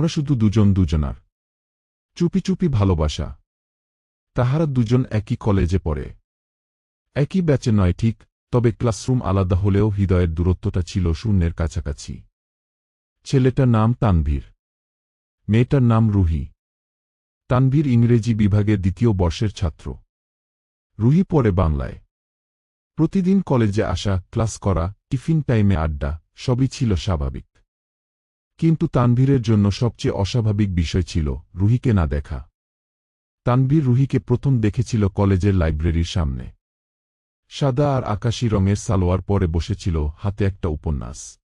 আমরা শুধু দুজন দুজনার। চুপি চুপি ভালোবাসা। তাহারা দুজন একই কলেজে পড়ে। একই ব্যাচে নয়, ঠিক, তবে ক্লাসরুম আলাদা হলেও হৃদয়ের দূরত্বটা ছিল শূন্যের কাছাকাছি। ছেলেটার নাম তানভীর। মেয়েটার নাম রুহি। তানভীর ইংরেজি বিভাগের দ্বিতীয় বর্ষের ছাত্র। রুহি পড়ে বাংলায়। প্রতিদিন কলেজে আসা, ক্লাস করা, টিফিন টাইমে আড্ডা, সবই ছিল স্বাভাবিক। কিন্তু তানভীরের জন্য সবচেয়ে অস্বাভাবিক বিষয় ছিল রুহিকে না দেখা। তানভীর রুহিকে প্রথম দেখেছিল কলেজের লাইব্রেরির সামনে। সাদা আর আকাশি রঙের সালোয়ার পরে বসেছিল হাতে একটা উপন্যাস।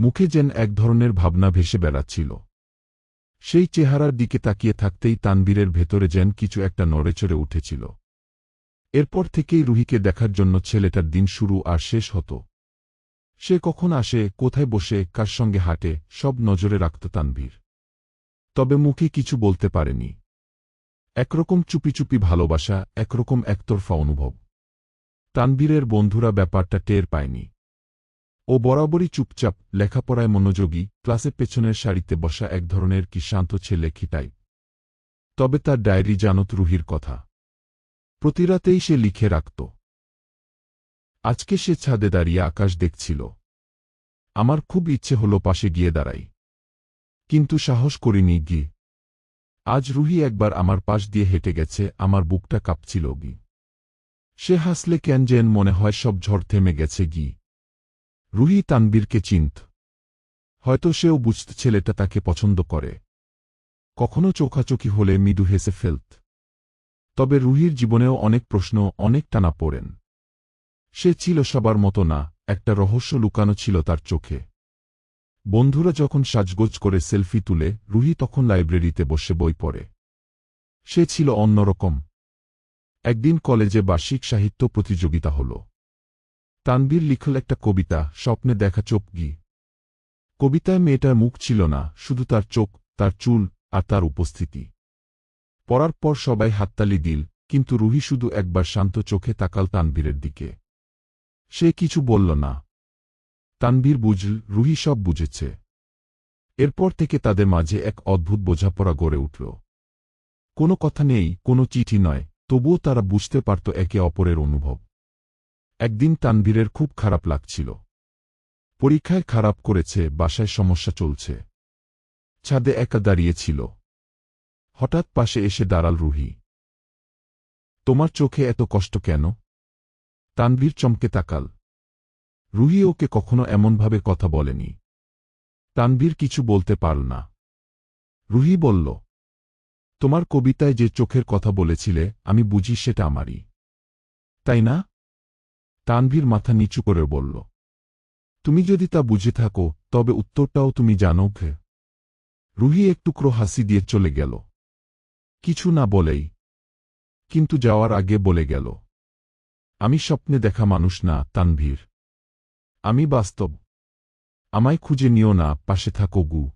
মুখে যেন এক ধরনের ভাবনা ভেসে বেড়াচ্ছিল। সেই চেহারার দিকে তাকিয়ে থাকতেই তানবীরের ভেতরে যেন কিছু একটা নড়েচড়ে উঠেছিল। এরপর থেকেই রুহিকে দেখার জন্য ছেলেটার দিন শুরু আর শেষ হতো। সে কখন আসে, কোথায় বসে, কার সঙ্গে হাঁটে, সব নজরে রাখত তানভীর। তবে মুখে কিছু বলতে পারেনি। একরকম চুপি চুপি ভালোবাসা, একরকম একতরফা অনুভব। তানবীরের বন্ধুরা ব্যাপারটা টের পায়নি। ও বরাবরই চুপচাপ, লেখাপড়ায় মনোযোগী, ক্লাসের পেছনের সারিতে বসা এক ধরনের কি শান্ত ছেলে খিটাই তবে তার ডায়েরি জানত রুহির কথা। প্রতিরাতেই সে লিখে রাখত। আজকে সে ছাদে দাঁড়িয়ে আকাশ দেখছিল। আমার খুব ইচ্ছে হলো পাশে গিয়ে দাঁড়াই। কিন্তু সাহস করিনি গি। আজ রুহি একবার আমার পাশ দিয়ে হেঁটে গেছে, আমার বুকটা কাঁপছিল গি। সে হাসলে কেন যেন মনে হয় সব ঝড় থেমে গেছে গি। রুহি তানবীরকে চিন্ত। হয়তো সেও বুঝত ছেলেটা তাকে পছন্দ করে। কখনো চোখাচোখি হলে মৃদু হেসে ফেলত। তবে রুহির জীবনেও অনেক প্রশ্ন, অনেক টানা পড়েন। সে ছিল সবার মতো না, একটা রহস্য লুকানো ছিল তার চোখে। বন্ধুরা যখন সাজগোজ করে সেলফি তুলে, রুহি তখন লাইব্রেরিতে বসে বই পড়ে। সে ছিল অন্যরকম। একদিন কলেজে বার্ষিক সাহিত্য প্রতিযোগিতা হল। তানবীর লিখল একটা কবিতা, স্বপ্নে দেখা চোখ গি। কবিতায় মেয়েটার মুখ ছিল না, শুধু তার চোখ, তার চুল, আর তার উপস্থিতি। পড়ার পর সবাই হাততালি দিল, কিন্তু রুহি শুধু একবার শান্ত চোখে তাকাল তানবীরের দিকে। সে কিছু বলল না। তানবীর বুঝল, রুহি সব বুঝেছে। এরপর থেকে তাদের মাঝে এক অদ্ভুত বোঝাপড়া গড়ে উঠল। কোনো কথা নেই, কোনো চিঠি নয়, তবুও তারা বুঝতে পারত একে অপরের অনুভব। একদিন তানবীরের খুব খারাপ লাগছিল। পরীক্ষায় খারাপ করেছে, বাসায় সমস্যা চলছে। ছাদে একা দাঁড়িয়েছিল। হঠাৎ পাশে এসে দাঁড়াল রুহি। তোমার চোখে এত কষ্ট কেন? তানভীর চমকে তাকাল। রুহি ওকে কখনো এমনভাবে কথা বলেনি। তানভীর কিছু বলতে পারল না। রুহি বলল, তোমার কবিতায় যে চোখের কথা বলেছিলে, আমি বুঝি সেটা আমারই। তাই না? তানভীর মাথা নিচু করে বলল, তুমি যদি তা বুঝে থাকো, তবে উত্তরটাও তুমি জানো ঘে। রুহি একটুকরো হাসি দিয়ে চলে গেল। কিছু না বলেই, কিন্তু যাওয়ার আগে বলে গেল আমি স্বপ্নে দেখা মানুষ না, তানভীর। আমি বাস্তব। আমায় খুঁজে নিও না, পাশে থাকো গু।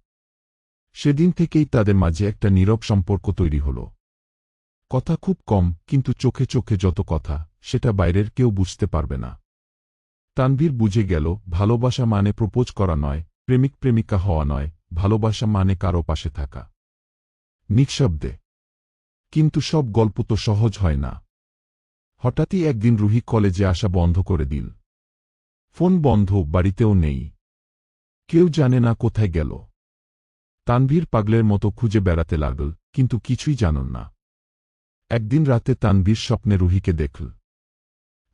সেদিন থেকেই তাদের মাঝে একটা নীরব সম্পর্ক তৈরি হল। কথা খুব কম, কিন্তু চোখে চোখে যত কথা, সেটা বাইরের কেউ বুঝতে পারবে না। তানভীর বুঝে গেল, ভালোবাসা মানে প্রপোজ করা নয়, প্রেমিক প্রেমিকা হওয়া নয়, ভালোবাসা মানে কারও পাশে থাকা। নিঃশব্দে। কিন্তু সব গল্প তো সহজ হয় না। হঠাৎই একদিন রুহি কলেজে আসা বন্ধ করে দিল। ফোন বন্ধ, বাড়িতেও নেই। কেউ জানে না কোথায় গেল। তানভীর পাগলের মতো খুঁজে বেড়াতে লাগল, কিন্তু কিছুই জানল না। একদিন রাতে তানভীর স্বপ্নে রুহিকে দেখল।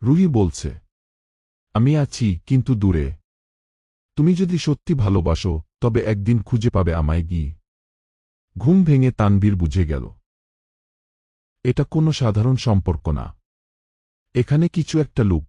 রুহি বলছে, আমি আছি, কিন্তু দূরে। তুমি যদি সত্যি ভালোবাসো, তবে একদিন খুঁজে পাবে আমায় গিয়ে। ঘুম ভেঙে তানভীর বুঝে গেল। এটা কোনো সাধারণ সম্পর্ক না। এখানে কিছু একটা লুক।